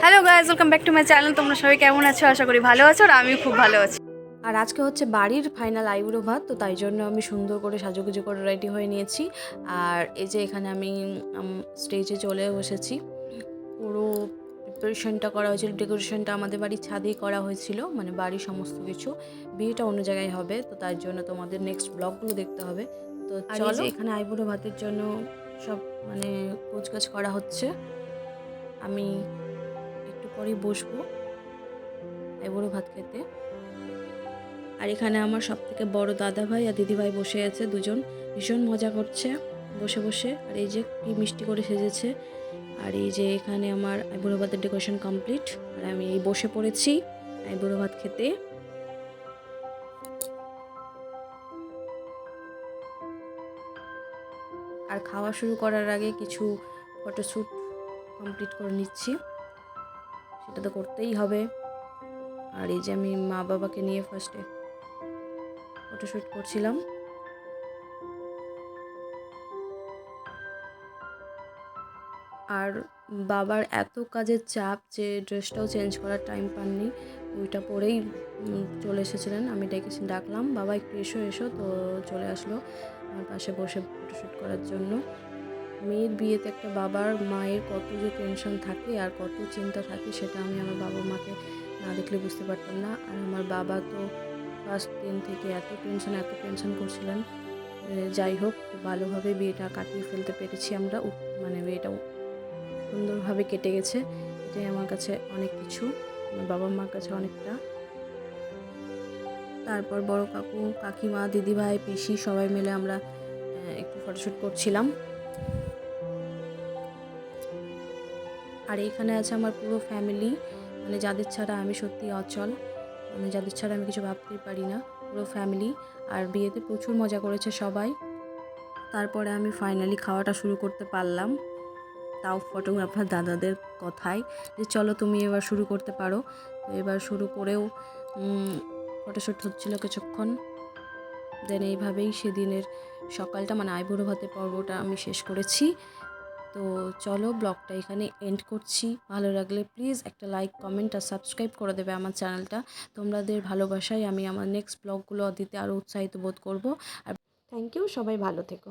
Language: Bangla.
Hello guys welcome back to my channel তোমরা সবাই কেমন আছো? আশা করি ভালো আছো আর আমি খুব ভালো আছি। আর আজকে হচ্ছে বাড়ির ফাইনাল আইবুড়ো ভাত তো তাই জন্য আমি সুন্দর করে সাজুগুজু করে রেডি হয়ে নিয়েছি। আর এই যে এখানে আমি স্টেজে চলে বসেছি। পুরো প্রিপারেশনটা করা হয়েছিল ডেকোরেশনটা আমাদের বাড়ির ছাদেই করা হয়েছিল মানে বাড়ির সমস্ত কিছু। বিয়েটা অন্য জায়গায় হবে তো তার জন্য তোমাদের নেক্সট ব্লগগুলো দেখতে হবে। তো চলো এখানে আইবুড়ো ভাতের জন্য সব মানে কোচকাজ করা হচ্ছে। আমি পরেই বসবো। আইবুড়ো ভাত খেতে। আর এখানে আমার সব থেকে বড় দাদা ভাই আর দিদি ভাই বসে আছে দুজন। ভীষণ মজা করছে বসে বসে। আর এই যে কি মিষ্টি করে সেজেছে। আর এই যে এখানে আমার আইবুড়ো ভাতের ডেকোরেশন কমপ্লিট আর আমি এই বসে পড়েছি আইবুড়ো ভাত খেতে। আর খাওয়া শুরু করার আগে কিছু ফটোশ্যুট কমপ্লিট করে নিচ্ছি। সেটা তো করতেই হবে। আর এই যে আমি মা বাবাকে নিয়ে ফার্স্টে ফটোশ্যুট করছিলাম। আর বাবার এত কাজের চাপ যে ড্রেসটাও চেঞ্জ করার টাইম পাননি, ওইটা পরেই চলে এসেছিলেন। আমি ডেকেছি ডাকলাম, বাবা, একটু এসো এসো। তো চলে আসলো আমার পাশে বসে ফটোশ্যুট করার জন্য। মেয়ের বিয়েতে একটা বাবার মায়ের কত যে টেনশন থাকে আর কত চিন্তা থাকে, সেটা আমি আমার বাবা মাকে না দেখলে বুঝতে পারতাম না। আর আমার বাবা তো ফার্স্ট দিন থেকে এত টেনশন এত টেনশন করছিলেন। যাই হোক ভালোভাবে বিয়েটা কাটিয়ে ফেলতে পেরেছি আমরা। মানে বিয়েটা সুন্দরভাবে কেটে গেছে। এটাই আমার কাছে অনেক কিছু, আমার বাবা মার কাছে অনেকটা। তারপর বড় কাকু, কাকিমা, দিদিভাই, পিসি সবাই মিলে আমরা একটু ফটোশ্যুট করছিলাম। আর এইখানে আছে আমার পুরো ফ্যামিলি মানে যাদের ছাড়া আমি সত্যি অচল মানে যাদের ছাড়া আমি কিছু ভাবতেই পারি না, পুরো ফ্যামিলি আর বিয়েতে প্রচুর মজা করেছে সবাই। তারপরে আমি ফাইনালি খাওয়াটা শুরু করতে পারলাম। তাও ফটোগ্রাফার দাদাদের কথায় যে, চলো তুমি এবার শুরু করতে পারো। তো এবার শুরু করেও ফটোশ্যুট হচ্ছিল কিছুক্ষণ। দেন এইভাবেই সেদিনের সকালটা মানে আইবুড়ো ভাতের পর্বটা আমি শেষ করেছি। তো চলো ব্লগটা এখানে এন্ড করছি। ভালো লাগলে প্লিজ একটা লাইক কমেন্ট আর সাবস্ক্রাইব করে দেবে আমার চ্যানেলটা। তোমাদের ভালোবাসায় আমি আমার নেক্সট ব্লগগুলো দিতে আরও উৎসাহিত বোধ করব। আর থ্যাংক ইউ সবাই ভালো থেকো।